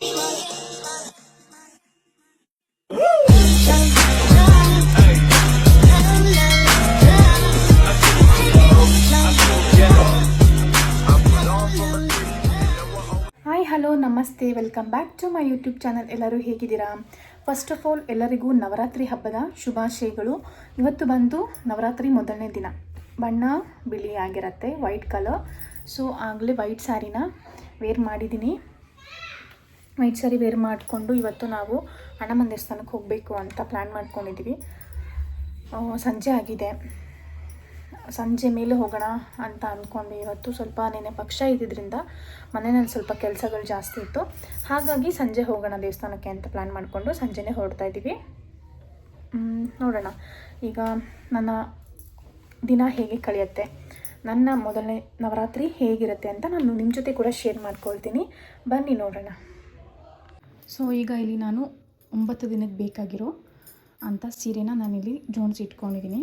Hi hello ನಮಸ್ತೆ welcome back to my YouTube channel ಎಲ್ಲರೂ ಹೇಗಿದ್ದೀರಾ? ಫಸ್ಟ್ ಆಫ್ ಆಲ್ ಎಲ್ಲರಿಗೂ ನವರಾತ್ರಿ ಹಬ್ಬದ ಶುಭಾಶಯಗಳು. ಇವತ್ತು ಬಂದು ನವರಾತ್ರಿ ಮೊದಲನೇ ದಿನ. ಬಣ್ಣ, ಬಿಳಿ ಆಗಿರತ್ತೆ ವೈಟ್ ಕಲರ್ ಸೊ ಆಗಲೇ ವೈಟ್ ಸ್ಯಾರಿನ ವೇರ್ ಮಾಡಿದ್ದೀನಿ. ವೈಟ್ ಸ್ಯಾರಿ ವೇರ್ ಮಾಡಿಕೊಂಡು ಇವತ್ತು ನಾವು ಹಣಮನ್ ದೇವಸ್ಥಾನಕ್ಕೆ ಹೋಗಬೇಕು ಅಂತ ಪ್ಲ್ಯಾನ್ ಮಾಡ್ಕೊಂಡಿದ್ದೀವಿ. ಸಂಜೆ ಆಗಿದೆ. ಸಂಜೆ ಮೇಲೆ ಹೋಗೋಣ ಅಂತ ಅಂದ್ಕೊಂಡು. ಇವತ್ತು ಸ್ವಲ್ಪ ನೆನೆ ಪಕ್ಷ ಇದ್ದಿದ್ದರಿಂದ ಮನೆಯಲ್ಲಿ ಸ್ವಲ್ಪ ಕೆಲಸಗಳು ಜಾಸ್ತಿ ಇತ್ತು. ಹಾಗಾಗಿ ಸಂಜೆ ಹೋಗೋಣ ದೇವಸ್ಥಾನಕ್ಕೆ ಅಂತ ಪ್ಲ್ಯಾನ್ ಮಾಡಿಕೊಂಡು ಸಂಜೆನೇ ಹೊರಡ್ತಾ ಇದ್ದೀವಿ. ನೋಡೋಣ. ಈಗ ನನ್ನ ದಿನ ಹೇಗೆ ಕಳೆಯುತ್ತೆ? ನನ್ನ ಮೊದಲನೇ ನವರಾತ್ರಿ ಹೇಗಿರುತ್ತೆ ಅಂತ ನಾನು ನಿಮ್ಮ ಜೊತೆ ಕೂಡ ಶೇರ್ ಮಾಡ್ಕೊಳ್ತೀನಿ. ಬನ್ನಿ ನೋಡೋಣ. ಸೊ ಈಗ ಇಲ್ಲಿ ನಾನು ಒಂಬತ್ತು ದಿನಕ್ಕೆ ಬೇಕಾಗಿರೋ ಅಂಥ ಸೀರೆನ ನಾನಿಲ್ಲಿ ಜೋನ್ಸ್ ಇಟ್ಕೊಂಡಿದ್ದೀನಿ.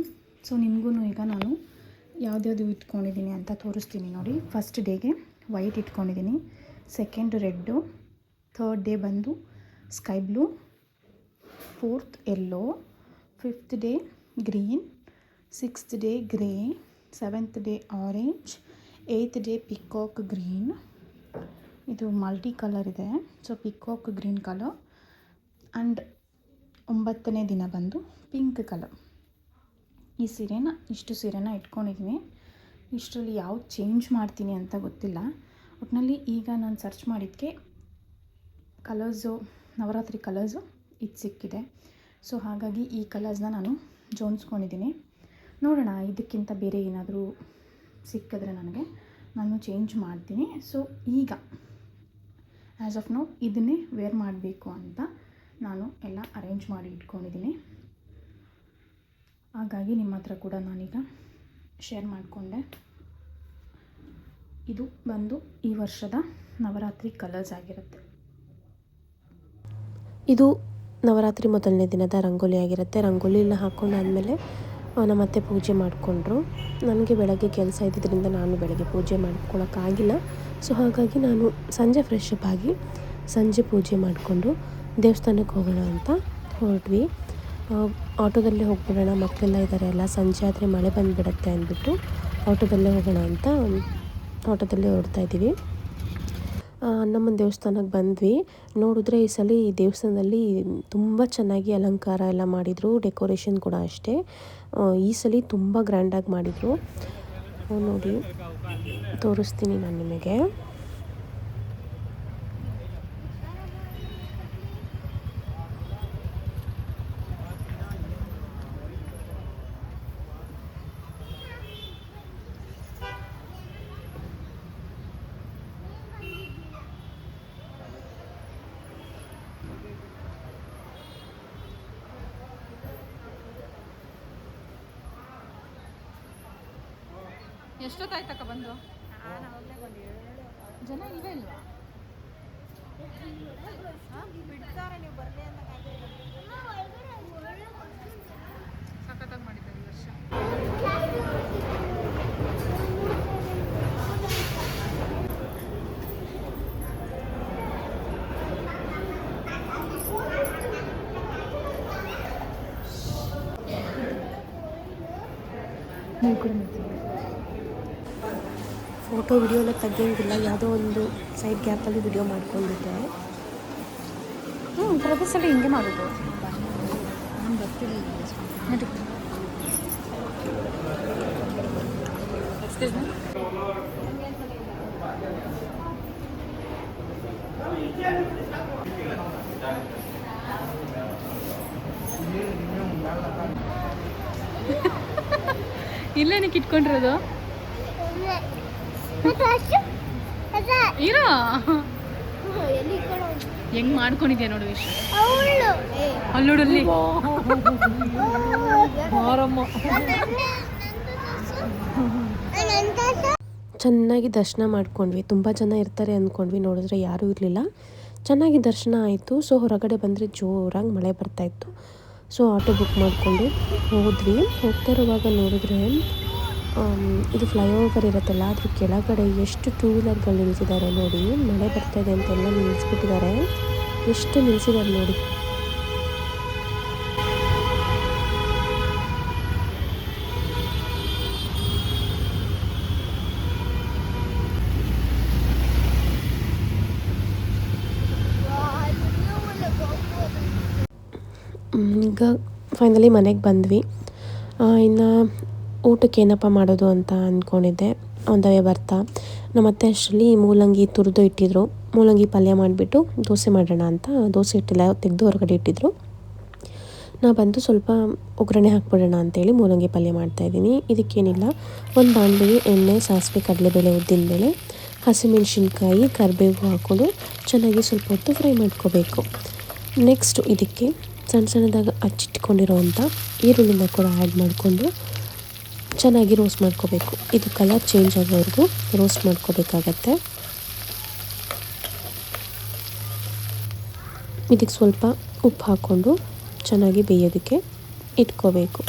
ಸೊ ನಿಮಗೂ ಈಗ ನಾನು ಯಾವುದ್ಯಾವ್ದು ಇಟ್ಕೊಂಡಿದ್ದೀನಿ ಅಂತ ತೋರಿಸ್ತೀನಿ ನೋಡಿ. ಫಸ್ಟ್ ಡೇಗೆ ವೈಟ್ ಇಟ್ಕೊಂಡಿದ್ದೀನಿ. ಸೆಕೆಂಡ್ ರೆಡ್ಡು ಥರ್ಡ್ ಡೇ ಬಂದು sky blue fourth yellow fifth day green sixth day grey seventh day orange eighth day peacock green ಇದು ಮಲ್ಟಿ ಕಲರ್ ಇದೆ. So peacock green colour and ಒಂಬತ್ತನೇ ದಿನ ಬಂದು ಪಿಂಕ್ ಕಲರ್ ಈ ಸೀರೆನ ಇಷ್ಟು ಸೀರೆನ ಇಟ್ಕೊಂಡಿದ್ದೀನಿ ಇಷ್ಟರಲ್ಲಿ ಯಾವ್ದು ಚೇಂಜ್ ಮಾಡ್ತೀನಿ ಅಂತ ಗೊತ್ತಿಲ್ಲ. ಒಟ್ಟಿನಲ್ಲಿ ಈಗ ನಾನು ಸರ್ಚ್ ಮಾಡಿದ್ದಕ್ಕೆ ಕಲರ್ಸು ನವರಾತ್ರಿ ಕಲರ್ಸು ಇದು ಸಿಕ್ಕಿದೆ. ಸೊ ಹಾಗಾಗಿ ಈ ಕಲರ್ಸ್ನ ನಾನು ಜೋಡಿಸ್ಕೊಂಡಿದ್ದೀನಿ ನೋಡೋಣ, ಇದಕ್ಕಿಂತ ಬೇರೆ ಏನಾದರೂ ಸಿಕ್ಕಿದ್ರೆ ನನಗೆ. ನಾನು ಚೇಂಜ್ ಮಾಡ್ತೀನಿ. ಸೊ ಈಗ ಆ್ಯಸ್ ಆಫ್ ನೌ ಇದನ್ನೇ ವೇರ್ ಮಾಡಬೇಕು ಅಂತ ನಾನು ಎಲ್ಲ ಅರೇಂಜ್ ಮಾಡಿ ಇಟ್ಕೊಂಡಿದ್ದೀನಿ. ಹಾಗಾಗಿ ನಿಮ್ಮ ಹತ್ರ ಕೂಡ ನಾನೀಗ ಶೇರ್ ಮಾಡಿಕೊಂಡೆ. ಇದು ಬಂದು ಈ ವರ್ಷದ ನವರಾತ್ರಿ ಕಲರ್ಸ್ ಆಗಿರುತ್ತೆ. ಇದು ನವರಾತ್ರಿ ಮೊದಲನೇ ದಿನದ ರಂಗೋಲಿ ಆಗಿರುತ್ತೆ. ರಂಗೋಲಿ ಎಲ್ಲ ಹಾಕ್ಕೊಂಡಾದ್ಮೇಲೆ ಆ, ಮತ್ತೆ ಪೂಜೆ ಮಾಡಿಕೊಂಡ್ರು. ನನಗೆ ಬೆಳಗ್ಗೆ ಕೆಲಸ ಇದ್ದಿದ್ದರಿಂದ ನಾನು ಬೆಳಗ್ಗೆ ಪೂಜೆ ಮಾಡ್ಕೊಳಕ್ಕಾಗಿಲ್ಲ. ಸೊ ಹಾಗಾಗಿ ನಾನು ಸಂಜೆ ಫ್ರೆಶ್ ಅಪ್ ಆಗಿ ಸಂಜೆ ಪೂಜೆ ಮಾಡಿಕೊಂಡು ದೇವಸ್ಥಾನಕ್ಕೆ ಹೋಗೋಣ ಅಂತ ಹೊರಟ್ವಿ. ಆಟೋದಲ್ಲೇ ಹೋಗ್ಬಿಡೋಣ ಮಕ್ಕಳೆಲ್ಲ ಇದ್ದಾರೆ ಎಲ್ಲ ಸಂಜೆ ಆದರೆ ಮಳೆ ಬಂದುಬಿಡತ್ತೆ ಅಂದ್ಬಿಟ್ಟು ಆಟೋದಲ್ಲೇ ಹೋಗೋಣ ಅಂತ ಆಟೋದಲ್ಲೇ ಹೊರಡ್ತಾ ಇದ್ದೀವಿ. ನಮ್ಮ ದೇವಸ್ಥಾನಕ್ಕೆ ಬಂದ್ವಿ. ನೋಡಿದ್ರೆ ಈ ಸಲ ಈ ದೇವಸ್ಥಾನದಲ್ಲಿ ತುಂಬ ಚೆನ್ನಾಗಿ ಅಲಂಕಾರ ಎಲ್ಲ ಮಾಡಿದರು. ಡೆಕೋರೇಷನ್ ಕೂಡ ಅಷ್ಟೇ. ಈ ಸಲ ತುಂಬ ಗ್ರ್ಯಾಂಡಾಗಿ ಮಾಡಿದರು. ನೋಡಿ, ತೋರಿಸ್ತೀನಿ ನಾನು ನಿಮಗೆ. ಎಷ್ಟೊತ್ತಾಯ್ತಕ್ಕ ಬಂದು? ಜನ ಇಲ್ವೇ ಇಲ್ವಾ? ಸಖತ್ತಾಗಿ ಮಾಡಿದ್ದಾರೆ ಈ ವರ್ಷ. ನೀವು ಕೂಡ ಫೋಟೋ ವಿಡಿಯೋ ಎಲ್ಲ ತೆಗಿಯೋಂಗಿಲ್ಲ, ಯಾವುದೋ ಒಂದು ಸೈಡ್ ಗ್ಯಾಪಲ್ಲಿ ವಿಡಿಯೋ ಮಾಡ್ಕೊಂಡಿದ್ದೆ. ಹ್ಞೂ ಪ್ರತಿ ಸಲ ಹಿಂಗೆ ಮಾಡೋದು. ನಾನು ಬರ್ತೀನಿ. ಇಲ್ಲೇನಕ್ಕೆ ಇಟ್ಕೊಂಡಿರೋದು? ಹೆಂಗ್ ಮಾಡ್ಕೊಂಡಿದ್ಯಾ ನೋಡು ವಿಶ್ವ ಅಲ್ಲೋಡಲ್ಲಿ. ಚೆನ್ನಾಗಿ ದರ್ಶನ ಮಾಡ್ಕೊಂಡ್ವಿ. ತುಂಬ ಜನ ಇರ್ತಾರೆ ಅಂದ್ಕೊಂಡ್ವಿ ನೋಡಿದ್ರೆ ಯಾರೂ ಇರಲಿಲ್ಲ. ಚೆನ್ನಾಗಿ ದರ್ಶನ ಆಯಿತು. ಸೊ, ಹೊರಗಡೆ ಬಂದರೆ ಜೋರಾಗಿ ಮಳೆ ಬರ್ತಾಯಿತ್ತು ಸೊ, ಆಟೋ ಬುಕ್ ಮಾಡಿಕೊಂಡು ಹೋದ್ವಿ. ಹೋಗ್ತಾ ಇರುವಾಗ ನೋಡಿದ್ರೆ ಇದು ಫ್ಲೈಓವರ್ ಇರುತ್ತಲ್ಲ, ಅದ್ರ ಕೆಳಗಡೆ ಎಷ್ಟು ಟೂ ವೀಲರ್ಗಳು ನಿಲ್ಸಿದ್ದಾರೆ ನೋಡಿ, ಮಳೆ ಬರ್ತಾ ಇದೆ ಅಂತೆಲ್ಲ ನಿಲ್ಲಿಸ್ಬಿಟ್ಟಿದ್ದಾರೆ ಎಷ್ಟು ನಿಲ್ಸಿದ್ದಾರೆ ನೋಡಿ. ಈಗ ಫೈನಲಿ ಮನೆಗೆ ಬಂದ್ವಿ. ಇನ್ನು ಊಟಕ್ಕೆ ಏನಪ್ಪ ಮಾಡೋದು ಅಂತ ಅಂದ್ಕೊಂಡಿದ್ದೆ ಒಂದವೇ ಬರ್ತಾ. ನಮ್ಮತ್ತೆ ಅಷ್ಟರಲ್ಲಿ ಮೂಲಂಗಿ ತುರಿದು ಇಟ್ಟಿದ್ರು. ಮೂಲಂಗಿ ಪಲ್ಯ ಮಾಡಿಬಿಟ್ಟು ದೋಸೆ ಮಾಡೋಣ ಅಂತ ದೋಸೆ ಇಟ್ಟಿಲ್ಲ ತೆಗೆದು ಹೊರಗಡೆ ಇಟ್ಟಿದ್ರು. ನಾ ಬಂದು ಸ್ವಲ್ಪ ಒಗ್ಗರಣೆ ಹಾಕ್ಬಿಡೋಣ ಅಂತೇಳಿ ಮೂಲಂಗಿ ಪಲ್ಯ ಮಾಡ್ತಾಯಿದ್ದೀನಿ ಇದಕ್ಕೇನಿಲ್ಲ. ಒಂದು ಬಾಣಲಿಗೆ ಎಣ್ಣೆ, ಸಾಸಿವೆ, ಕಡಲೆಬೇಳೆ ಉದ್ದಿನಬೇಳೆ ಹಸಿಮೆಣಸಿನ್ಕಾಯಿ, ಕರಿಬೇವು ಹಾಕ್ಕೊಂಡು ಚೆನ್ನಾಗಿ ಸ್ವಲ್ಪ ಹೊತ್ತು ಫ್ರೈ ಮಾಡ್ಕೋಬೇಕು. ನೆಕ್ಸ್ಟು ಇದಕ್ಕೆ ಸಣ್ಣ ಸಣ್ಣದಾಗಿ ಹಚ್ಚಿಟ್ಕೊಂಡಿರೋವಂಥ ಈರುಳ್ಳಿನ ಕೂಡ ಆ್ಯಡ್ ಮಾಡಿಕೊಂಡು ಚೆನ್ನಾಗಿ ರೋಸ್ಟ್ ಮಾಡ್ಕೋಬೇಕು. ಇದು ಕಲರ್ ಚೇಂಜ್ ಆಗೋವರೆಗೂ ರೋಸ್ಟ್ ಮಾಡ್ಕೋಬೇಕಾಗತ್ತೆ. ಇದಕ್ಕೆ ಸ್ವಲ್ಪ ಉಪ್ಪು ಹಾಕ್ಕೊಂಡು ಚೆನ್ನಾಗಿ ಬೇಯೋದಕ್ಕೆ ಇಟ್ಕೋಬೇಕು.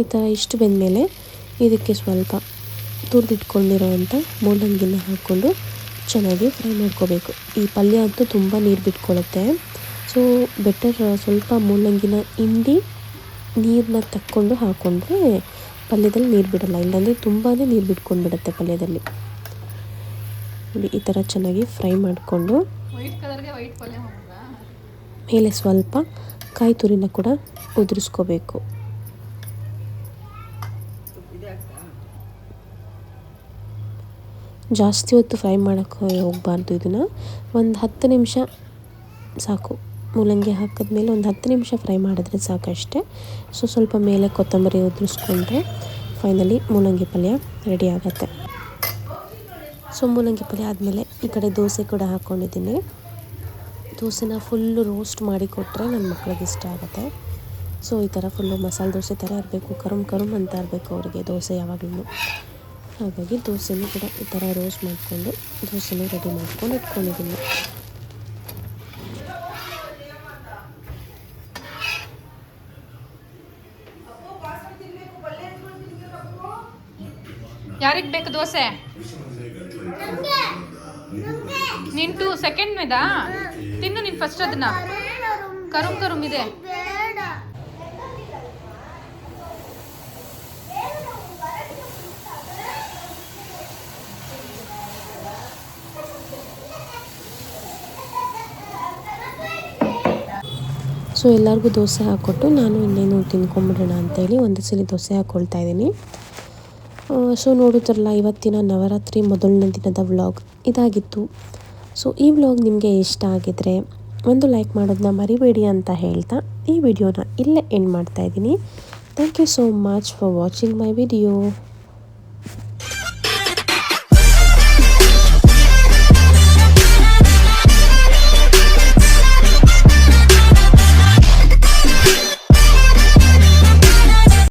ಈ ಥರ ಇಷ್ಟು ಬೆಂದಮೇಲೆ ಇದಕ್ಕೆ ಸ್ವಲ್ಪ ತುರಿದಿಟ್ಕೊಂಡಿರೋವಂಥ ಮೂಲಂಗಿನ ಹಾಕ್ಕೊಂಡು ಚೆನ್ನಾಗಿ ಫ್ರೈ ಮಾಡ್ಕೋಬೇಕು. ಈ ಪಲ್ಯ ಅಂತೂ ತುಂಬ ನೀರು ಬಿಟ್ಕೊಳ್ಳುತ್ತೆ ಸೊ ಬೆಟರ್ ಸ್ವಲ್ಪ ಮೂಲಂಗಿನ ಹಿಂಡಿ ನೀರನ್ನ ತಕ್ಕೊಂಡು ಹಾಕ್ಕೊಂಡ್ರೆ ಪಲ್ಯದಲ್ಲಿ ನೀರು ಬಿಡಲ್ಲ. ಇಲ್ಲಾಂದರೆ ತುಂಬಾ ನೀರು ಬಿಟ್ಕೊಂಡ್ಬಿಡುತ್ತೆ ಪಲ್ಯದಲ್ಲಿ. ನೋಡಿ ಈ ಥರ ಚೆನ್ನಾಗಿ ಫ್ರೈ ಮಾಡಿಕೊಂಡು ಮೇಲೆ ಸ್ವಲ್ಪ ಕಾಯಿ ತುರಿನ ಕೂಡ ಉದುರಿಸ್ಕೋಬೇಕು. ಜಾಸ್ತಿ ಹೊತ್ತು ಫ್ರೈ ಮಾಡೋಕ್ಕೆ ಹೋಗಬಾರ್ದು ಇದನ್ನು. ಒಂದು ಹತ್ತು ನಿಮಿಷ ಸಾಕು. ಮೂಲಂಗಿ ಹಾಕಿದ್ಮೇಲೆ ಒಂದು ಹತ್ತು ನಿಮಿಷ ಫ್ರೈ ಮಾಡಿದ್ರೆ ಸಾಕಷ್ಟೆ ಸೊ, ಸ್ವಲ್ಪ ಮೇಲೆ ಕೊತ್ತಂಬರಿ ಉದುರಿಸ್ಕೊಂಡ್ರೆ ಫೈನಲಿ ಮೂಲಂಗಿ ಪಲ್ಯ ರೆಡಿ ಆಗುತ್ತೆ. ಸೊ, ಮೂಲಂಗಿ ಪಲ್ಯ ಆದಮೇಲೆ ಈ ಕಡೆ ದೋಸೆ ಕೂಡ ಹಾಕ್ಕೊಂಡಿದ್ದೀನಿ ದೋಸೆನ ಫುಲ್ಲು ರೋಸ್ಟ್ ಮಾಡಿ ಕೊಟ್ಟರೆ ನನ್ನ ಮಕ್ಳಿಗೆ ಇಷ್ಟ ಆಗುತ್ತೆ. ಸೊ, ಈ ಥರ ಫುಲ್ಲು ಮಸಾಲೆ ದೋಸೆ ಥರ ಇರಬೇಕು, ಕರುಮ್ ಕರುಮ್ ಅಂತ ಇರಬೇಕು ಅವರಿಗೆ ದೋಸೆ ಯಾವಾಗಲೂ ಹಾಗಾಗಿ ದೋಸೆನೂ ಕೂಡ ಈ ಥರ ರೋಸ್ಟ್ ಮಾಡಿಕೊಂಡು, ದೋಸೆನೂ ರೆಡಿ ಮಾಡ್ಕೊಂಡು ಇಟ್ಕೊಂಡಿದ್ದೀನಿ. ಯಾರಿಗೆ ಬೇಕು ದೋಸೆ? ನೀನು ಟು ಸೆಕೆಂಡ್ ಮೇದಾ? ತಿನ್ನು ನೀನು ಫಸ್ಟ್ ಅದನ್ನ. ಕರುಮ್ ಕರುಮ್ ಇದೆ. ಸೊ ಎಲ್ಲರಿಗೂ ದೋಸೆ ಹಾಕ್ಕೊಟ್ಟು ನಾನು ಇನ್ನೇನು ತಿನ್ಕೊಂಬಿಡೋಣ ಅಂತೇಳಿ ಒಂದು ಸಲ ದೋಸೆ ಹಾಕ್ಕೊಳ್ತಾ ಇದ್ದೀನಿ. ಸೊ ನೋಡಿದ್ರಲ್ಲ, ಇವತ್ತಿನ ನವರಾತ್ರಿ ಮೊದಲನೇ ದಿನದ ವ್ಲಾಗ್. ಇದಾಗಿತ್ತು. ಸೊ ಈ ವ್ಲಾಗ್ ನಿಮಗೆ ಇಷ್ಟ ಆಗಿದ್ರೆ ಒಂದು ಲೈಕ್ ಮಾಡೋದನ್ನ ಮರಿಬೇಡಿ ಅಂತ ಹೇಳ್ತಾ ಈ ವಿಡಿಯೋನ ಇಲ್ಲೇ ಎಂಡ್ ಮಾಡ್ತಾ ಇದ್ದೀನಿ. Thank you so much for watching my video